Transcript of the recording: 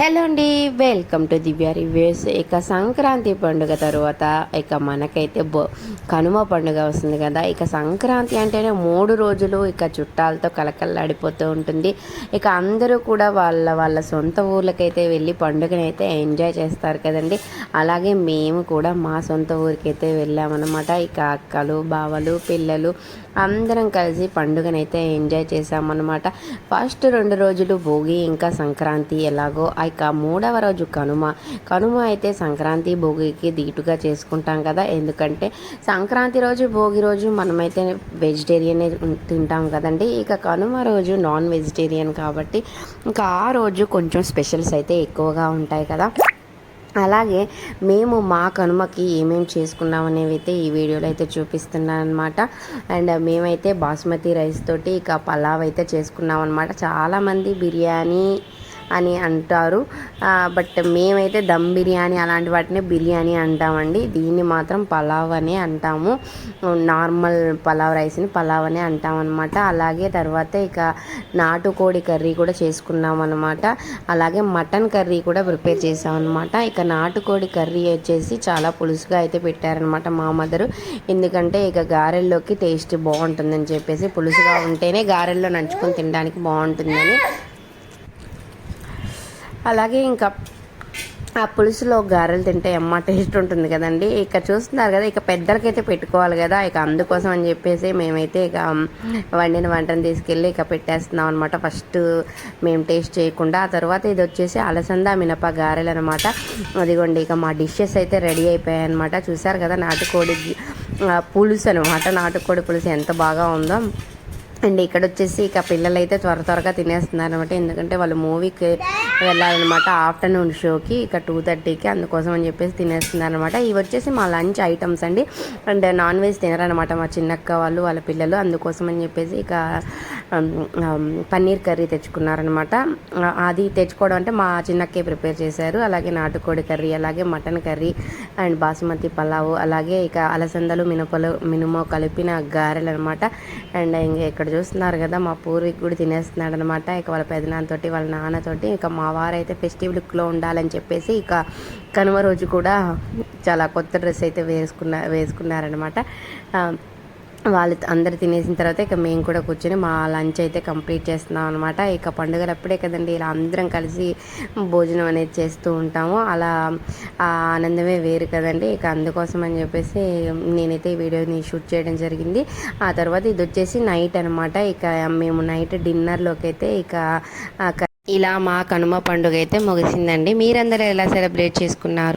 Hello అండి welcome to Divya reviews. ఇక సంక్రాంతి పండుగ తర్వాత ఇక మనకైతే బో కనుమ పండుగ వస్తుంది కదా. ఇక సంక్రాంతి అంటేనే మూడు రోజులు ఇక చుట్టాలతో కలకల్లాడిపోతూ ఉంటుంది. ఇక అందరూ కూడా వాళ్ళ వాళ్ళ సొంత ఊర్లకైతే వెళ్ళి పండుగనైతే అయితే ఎంజాయ్ చేస్తారు కదండి. అలాగే మేము కూడా మా సొంత ఊరికైతే వెళ్ళామన్నమాట. ఇక అక్కలు బావలు పిల్లలు అందరం కలిసి పండుగనైతే ఎంజాయ్ చేసామన్నమాట ఫస్ట్ రెండు రోజులు భోగి ఇంకా సంక్రాంతి ఎలాగో ఇక మూడవ రోజు కనుమ. కనుమ అయితే సంక్రాంతి భోగికి దీటుగా చేసుకుంటాం కదా. ఎందుకంటే సంక్రాంతి రోజు భోగి రోజు మనమైతే వెజిటేరియన్ తింటాం కదండి. ఇక కనుమ రోజు నాన్ వెజిటేరియన్ కాబట్టి ఇంకా ఆ రోజు కొంచెం స్పెషల్స్ అయితే ఎక్కువగా ఉంటాయి కదా. అలాగే మేము మా కనుమకి ఏమేమి చేసుకున్నాం అనేవి అయితే ఈ వీడియోలో అయితే చూపిస్తున్నాను అనమాట అండ్ మేమైతే బాస్మతి రైస్ తోటి ఇక పలావ్ అయితే చేసుకున్నాం అనమాట చాలామంది బిర్యానీ అని అంటారు. బట్ మేమైతే దమ్ బిర్యానీ అలాంటి వాటిని బిర్యానీ అంటామండి. దీన్ని మాత్రం పలావ్ అని అంటాము. నార్మల్ పలావ్ రైస్ని పలావ్ అని అంటామన్నమాట. అలాగే తర్వాత ఇక నాటుకోడి కర్రీ కూడా చేసుకున్నాం అనమాట అలాగే మటన్ కర్రీ కూడా ప్రిపేర్ చేసాం అనమాట ఇక నాటుకోడి కర్రీ వచ్చేసి చాలా పులుసుగా అయితే పెట్టారనమాట మా మదరు. ఎందుకంటే ఇక గారెల్లోకి టేస్ట్ బాగుంటుందని చెప్పేసి పులుసుగా ఉంటేనే గారెల్లో నంచుకొని తినడానికి బాగుంటుందని అలాగే ఇంకా ఆ పులుసులో గారెలు తింటే అమ్మ టేస్ట్ ఉంటుంది కదండి. ఇక చూస్తున్నారు కదా ఇక పెద్దలకైతే పెట్టుకోవాలి కదా ఇక అందుకోసం అని చెప్పేసి మేమైతే ఇక వండిన వంటను తీసుకెళ్ళి ఇక పెట్టేస్తున్నాం అనమాట ఫస్ట్ మేము టేస్ట్ చేయకుండా ఆ తర్వాత ఇది వచ్చేసి అలసంద మినప గారెలు అనమాట అదిగోండి ఇక మా డిషెస్ అయితే రెడీ అయిపోయాయి అనమాట చూసారు కదా నాటుకోడి పులుసు అనమాట నాటుకోడి పులుసు ఎంత బాగా ఉందో. అండ్ ఇక్కడ వచ్చేసి ఇక పిల్లలు అయితే త్వర త్వరగా తినేస్తున్నారు అనమాట ఎందుకంటే వాళ్ళు మూవీకి వెళ్ళాలన్నమాట ఆఫ్టర్నూన్ షోకి ఇక టూ థర్టీకి అందుకోసం అని చెప్పేసి తినేస్తున్నారు అనమాట ఇవి వచ్చేసి మా లంచ్ ఐటమ్స్ అండి. అండ్ నాన్ వెజ్ తినరనమాట మా చిన్నక్క వాళ్ళు వాళ్ళ పిల్లలు అందుకోసం అని చెప్పేసి ఇక పన్నీర్ కర్రీ తెచ్చుకున్నారనమాట అది తెచ్చుకోవడం అంటే మా చిన్నక్కే ప్రిపేర్ చేశారు. అలాగే నాటుకోడి కర్రీ అలాగే mutton curry and basmati pulao అలాగే ఇక అలసందలు మినపలు మినుమో కలిపిన గారెలు అనమాట అండ్ ఇంకా ఇక్కడ చూస్తున్నారు కదా మా పూర్వీకుడు కూడా తినేస్తున్నాడు అనమాట ఇక వాళ్ళ పెదనాన్నతోటి వాళ్ళ నాన్నతోటి ఇక మా వారైతే ఫెస్టివ్ లుక్లో ఉండాలని చెప్పేసి ఇక కనుమ రోజు కూడా చాలా కొత్త డ్రెస్ అయితే వేసుకున్న వేసుకున్నారనమాట వాళ్ళు అందరు తినేసిన తర్వాత ఇక మేము కూడా కూర్చొని మా లంచ్ అయితే కంప్లీట్ చేస్తున్నాం అనమాట ఇక పండుగలు అప్పుడే కదండి ఇలా అందరం కలిసి భోజనం అనేది చేస్తూ ఉంటాము. అలా ఆ ఆనందమే వేరు కదండి. ఇక అందుకోసం అని చెప్పేసి నేనైతే ఈ వీడియోని షూట్ చేయడం జరిగింది. ఆ తర్వాత ఇది వచ్చేసి నైట్ అనమాట ఇక మేము నైట్ డిన్నర్లోకి అయితే ఇక ఇలా మా కనుమ పండుగ అయితే ముగిసిందండి. మీరందరూ ఎలా సెలబ్రేట్ చేసుకున్నారు?